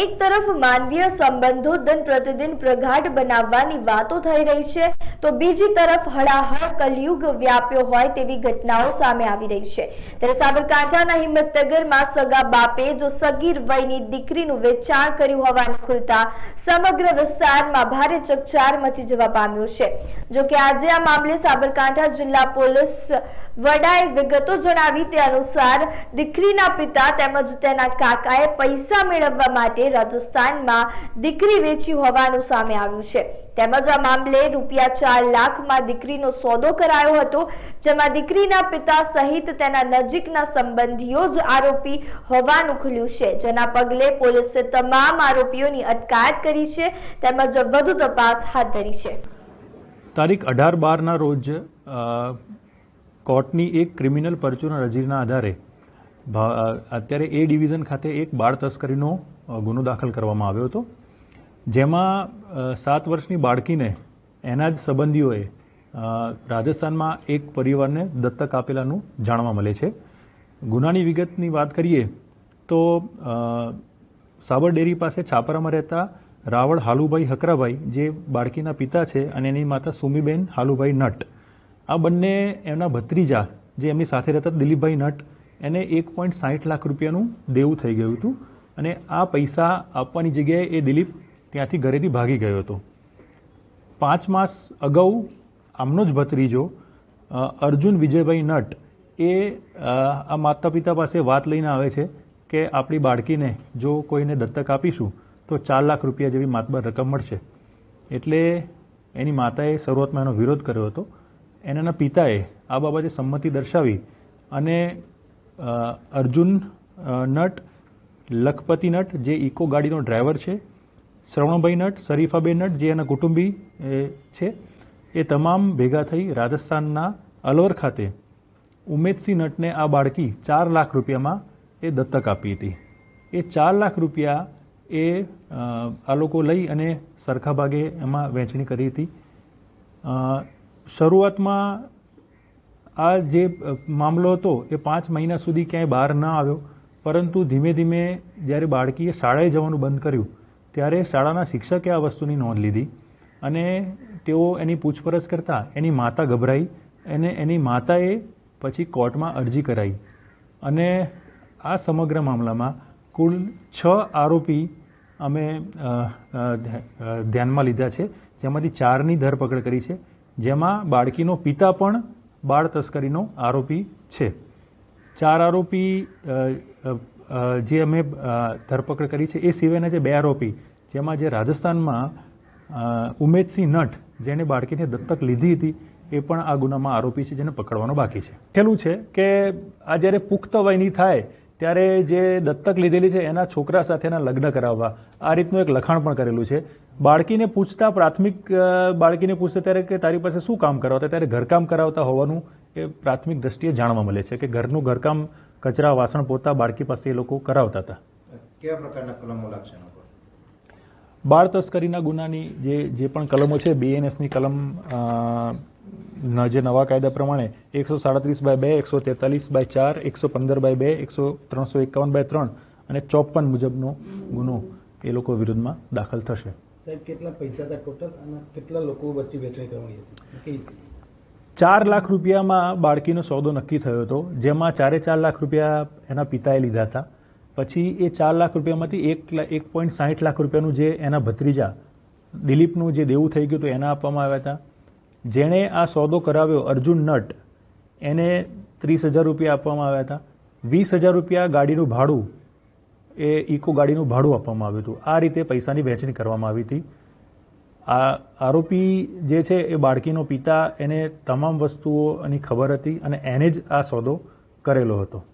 એક તરફ માનવીય સંબંધો દિન પ્રતિદિન પ્રગાઢ બનાવવાની વાતો થઈ રહી છે, તો બીજી તરફ હળાહળ કલયુગ વ્યાપ્યો હોય તેવી ઘટનાઓ સામે આવી રહી છે. ત્યારે સાબરકાંઠાના હિંમતનગરમાં સગા બાપે જો સગીર વયની દીકરીનું વેચાણ કર્યું હોવાનું ખુલતા સમગ્ર વિસ્તારમાં ભારે ચકચાર મચી જવા પામ્યો છે. જોકે આજે આ મામલે સાબરકાંઠા જિલ્લા પોલીસ વડાએ વિગતો જણાવી તે અનુસાર દીકરીના પિતા તેમજ તેના કાકાએ પૈસા મેળવવા માટે રાજસ્થાનમાં દીકરી વેચી હોવાનું સામે આવ્યું છે. તેમજ આ મામલે રૂપિયા ચાર લાખમાં દીકરીનો સોદો કરાયો હતો, જેમાં દીકરીના પિતા સહિત તેના નજીકના સંબંધીઓ જ આરોપી હોવાનું ખુલ્યું છે. જેના પગલે પોલીસે તમામ આરોપીઓની અટકાયત કરી છે, તેમજ વધુ તપાસ હાથ ધરી છે. તારીખ અઢાર બારના રોજ કોર્ટની એક ક્રિમિનલ પરચુના રજીના આધારે અત્યારે એ ડિવિઝન ખાતે એક બાળ તસ્કરીનો ગુનો દાખલ કરવામાં આવ્યો હતો. જેમાં સાત વર્ષની બાળકીને એના જ સંબંધીઓએ રાજસ્થાનમાં એક પરિવારને દત્તક આપેલાનું જાણવા મળે છે. ગુનાની વિગતની વાત કરીએ તો સાબર ડેરી પાસે છાપરામાં રહેતા રાવળ હાલુભાઈ હકરાભાઈ, જે બાળકીના પિતા છે અને એની માતા સુમીબેન હાલુભાઈ નટ. આ બંને એમના ભત્રીજા, જે એમની સાથે રહેતા દિલીપભાઈ નટ, એને એક પોઈન્ટ સાહીઠ લાખ રૂપિયાનું દેવું થઈ ગયું હતું. અને આ પૈસા આપવાની જગ્યાએ એ દિલીપ ત્યાંથી ઘરેથી ભાગી ગયો હતો. પાંચ માસ અગાઉ આમનો જ ભત્રીજો અર્જુન વિજયભાઈ નટ એ આ માતા પિતા પાસે વાત લઈને આવે છે કે આપણી બાળકીને જો કોઈને દત્તક આપીશું તો ચાર લાખ રૂપિયા જેવી માતબર રકમ મળશે. એટલે એની માતાએ શરૂઆતમાં એનો વિરોધ કર્યો હતો. એના પિતાએ આ બાબતે સંમતિ દર્શાવી અને અર્જુન નટ લખપતિ નટ, જે ઇકો ગાડીનો ડ્રાઈવર છે. શ્રવણભાઈ નટ, શરીફાબેન નટ, જે એના કુટુંબી છે. એ તમામ ભેગા થઈ રાજસ્થાનના અલવર ખાતે ઉમેદસિંહ નટને આ બાળકી ચાર લાખ રૂપિયામાં એ દત્તક આપી હતી. એ ચાર લાખ રૂપિયા એ આ લોકો લઈ અને સરખા ભાગે એમાં વહેંચણી કરી હતી. શરૂઆતમાં આ જે મામલો હતો એ પાંચ મહિના સુધી ક્યાંય બહાર ન આવ્યો. પરંતુ ધીમે ધીમે જ્યારે બાળકીએ શાળાએ જવાનું બંધ કર્યું, ત્યારે શાળાના શિક્ષકે આ વસ્તુની નોંધ લીધી અને તેઓ એની પૂછપરછ કરતા એની માતા ગભરાઈ અને એની માતાએ પછી કોર્ટમાં અરજી કરાઈ. અને આ સમગ્ર મામલામાં કુલ છ આરોપી અમે ધ્યાનમાં લીધા છે. જેમાંથી ચારની ધરપકડ કરી છે. જેમાં બાળકીનો પિતા પણ બાળ તસ્કરીનો આરોપી છે. ચાર આરોપી જે અમે ધરપકડ કરી છે, એ સિવાયના જે બે આરોપી, જેમાં જે રાજસ્થાનમાં ઉમેદસિંહ નટ જેણે બાળકીને દત્તક લીધી હતી, એ પણ આ ગુનામાં આરોપી છે, જેને પકડવાનો બાકી છે. ખેલું છે કે આ જ્યારે પુખ્ત વયની થાય, ત્યારે જે દત્તક લીધેલી છે, એના છોકરા સાથેના લગ્ન કરાવવા, આ રીતનું એક લખાણ પણ કરેલું છે. બાળકીને પૂછતા પ્રાથમિક બાળકીને પૂછતા ત્યારે કે તારી પાસે શું કામ કરાવતા? ત્યારે ઘરકામ કરાવતા હોવાનું એ પ્રાથમિક દ્રષ્ટિએ જાણવા મળે છે કે ઘરનું ઘરકામ કચરા વાસણ પોતા બાળકી પાસે એ લોકો કરાવતા હતા. કેવા પ્રકારના કલમો લાગશે બાળ તસ્કરીના ગુનાની જે જે પણ કલમો છે બીએનએસની કલમ જે નવા કાયદા પ્રમાણે એકસો સાડત્રીસ બાય બે એકસો તેતાલીસ બાય ચાર એકસો પંદર બાય બે એકસો ત્રણસો એકાવન બાય ત્રણ અને ચોપન મુજબનો ગુનો એ લોકો વિરુદ્ધમાં દાખલ થશે. સાહેબ કેટલા પૈસા હતા ટોટલ અને કેટલા લોકો વચ્ચે વેચણી કરવાની હતી? ચાર લાખ રૂપિયામાં બાળકીનો સોદો નક્કી થયો હતો. જેમાં ચારે ચાર લાખ રૂપિયા એના પિતાએ લીધા હતા. પછી એ ચાર લાખ રૂપિયામાંથી એક એક પોઈન્ટ સાહીઠ લાખ રૂપિયાનું જે એના ભત્રીજા દિલીપનું જે દેવું થઈ ગયું હતું, એના આપવામાં આવ્યા હતા. જેણે આ સોદો કરાવ્યો, અર્જુન નટ, એને ત્રીસ હજાર રૂપિયા આપવામાં આવ્યા હતા. વીસ હજાર રૂપિયા ગાડીનું ભાડું, એ ઇકો ગાડીનું ભાડું આપવામાં આવ્યું હતું. આ રીતે પૈસાની વહેંચણી કરવામાં આવી હતી. આ આરોપી જે છે એ બાળકીનો પિતા, એને તમામ વસ્તુઓની ખબર હતી અને એને જ આ સોદો કરેલો હતો.